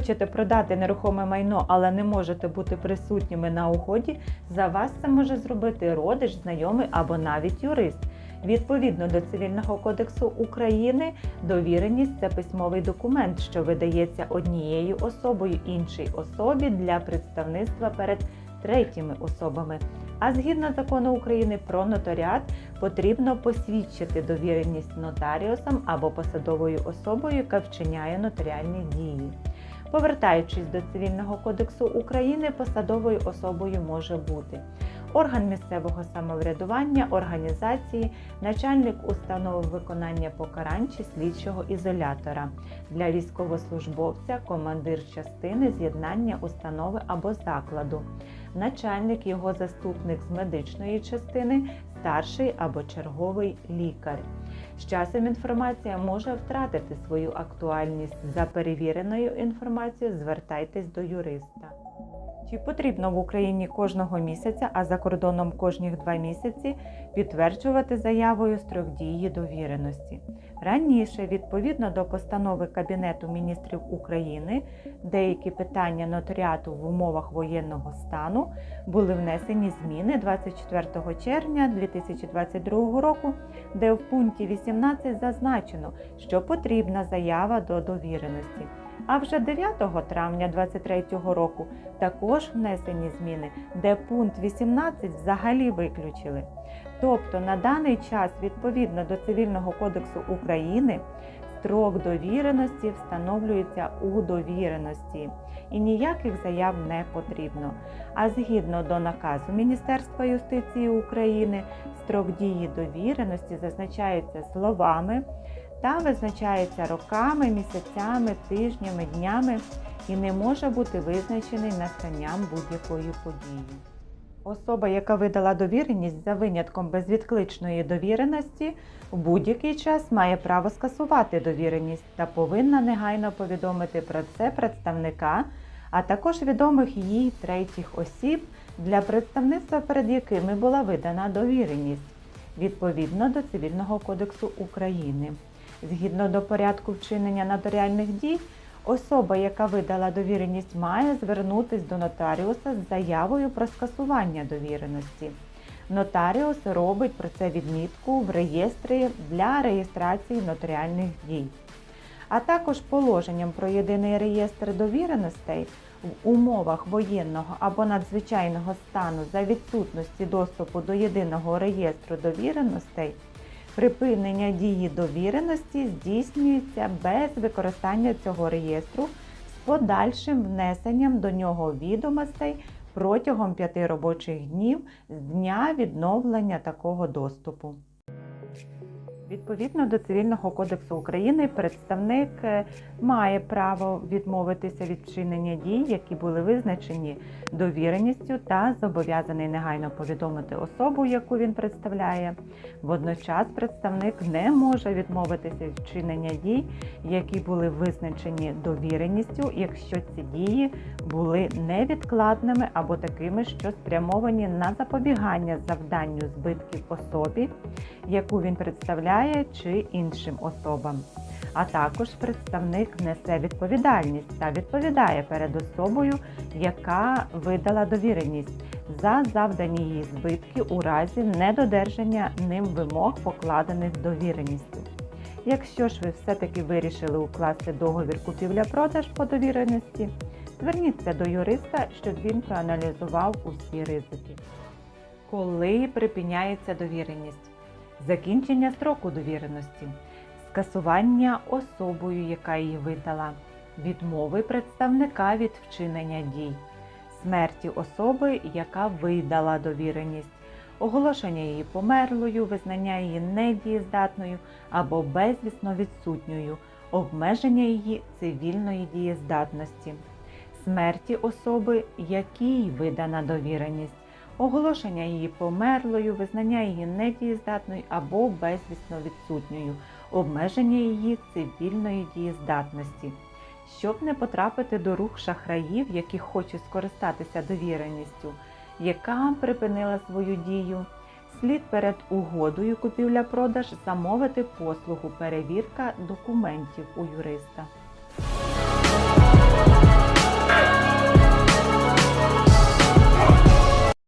хочете продати нерухоме майно, але не можете бути присутніми на угоді, за вас це може зробити родич, знайомий або навіть юрист. Відповідно до Цивільного кодексу України, довіреність це письмовий документ, що видається однією особою іншій особі для представництва перед третіми особами. А згідно закону України про нотаріат, потрібно посвідчити довіреність нотаріусам або посадовою особою, яка вчиняє нотаріальні дії. Повертаючись до Цивільного кодексу України, посадовою особою може бути орган місцевого самоврядування, організації, начальник установи виконання покарань чи слідчого ізолятора. Для військовослужбовця, командир частини, з'єднання установи або закладу, начальник його заступник з медичної частини, старший або черговий лікар. З часом інформація може втратити свою актуальність. За перевіреною інформацією звертайтесь до юриста. Чи потрібно в Україні кожного місяця, а за кордоном кожних два місяці підтверджувати заявою строк дії довіреності? Раніше, відповідно до постанови Кабінету міністрів України, деякі питання нотаріату в умовах воєнного стану були внесені зміни 24 червня 2022 року, де в пункті 18 зазначено, що потрібна заява до довіреності. А вже 9 травня 2023 року також внесені зміни, де пункт 18 взагалі виключили. Тобто на даний час, відповідно до Цивільного кодексу України, строк довіреності встановлюється у довіреності і ніяких заяв не потрібно. А згідно до наказу Міністерства юстиції України, строк дії довіреності зазначається словами та визначається роками, місяцями, тижнями, днями і не може бути визначений настанням будь-якої події. Особа, яка видала довіреність за винятком безвідкличної довіреності, в будь-який час має право скасувати довіреність та повинна негайно повідомити про це представника, а також відомих їй третіх осіб, для представництва перед якими була видана довіреність відповідно до Цивільного кодексу України. Згідно до порядку вчинення нотаріальних дій, особа, яка видала довіреність, має звернутися до нотаріуса з заявою про скасування довіреності. Нотаріус робить про це відмітку в реєстрі для реєстрації нотаріальних дій. А також положенням про єдиний реєстр довіреностей в умовах воєнного або надзвичайного стану за відсутності доступу до єдиного реєстру довіреностей. Припинення дії довіреності здійснюється без використання цього реєстру з подальшим внесенням до нього відомостей протягом п'яти робочих днів з дня відновлення такого доступу. Відповідно до Цивільного кодексу України, представник е, має право відмовитися від вчинення дій, які були визначені довіреністю, та зобов'язаний негайно повідомити особу, яку він представляє. Водночас представник не може відмовитися від вчинення дій, які були визначені довіреністю, якщо ці дії були невідкладними або такими, що спрямовані на запобігання завданню збитків особі, яку він представляє, чи іншим особам. А також представник несе відповідальність та відповідає перед особою, яка видала довіреність за завдані її збитки у разі недодержання ним вимог, покладених довіреністю. Якщо ж ви все-таки вирішили укласти договір купівля-продаж по довіреності, зверніться до юриста, щоб він проаналізував усі ризики. Коли припиняється довіреність? Закінчення строку довіреності, скасування особою, яка її видала, відмови представника від вчинення дій, смерті особи, яка видала довіреність, оголошення її померлою, визнання її недієздатною або безвісно відсутньою, обмеження її цивільної дієздатності, смерті особи, якій видана довіреність оголошення її померлою, визнання її недієздатною або безвісно відсутньою, обмеження її цивільної дієздатності. Щоб не потрапити до рук шахраїв, які хочуть скористатися довіреністю, яка припинила свою дію, слід перед угодою купівля-продаж замовити послугу перевірка документів у юриста.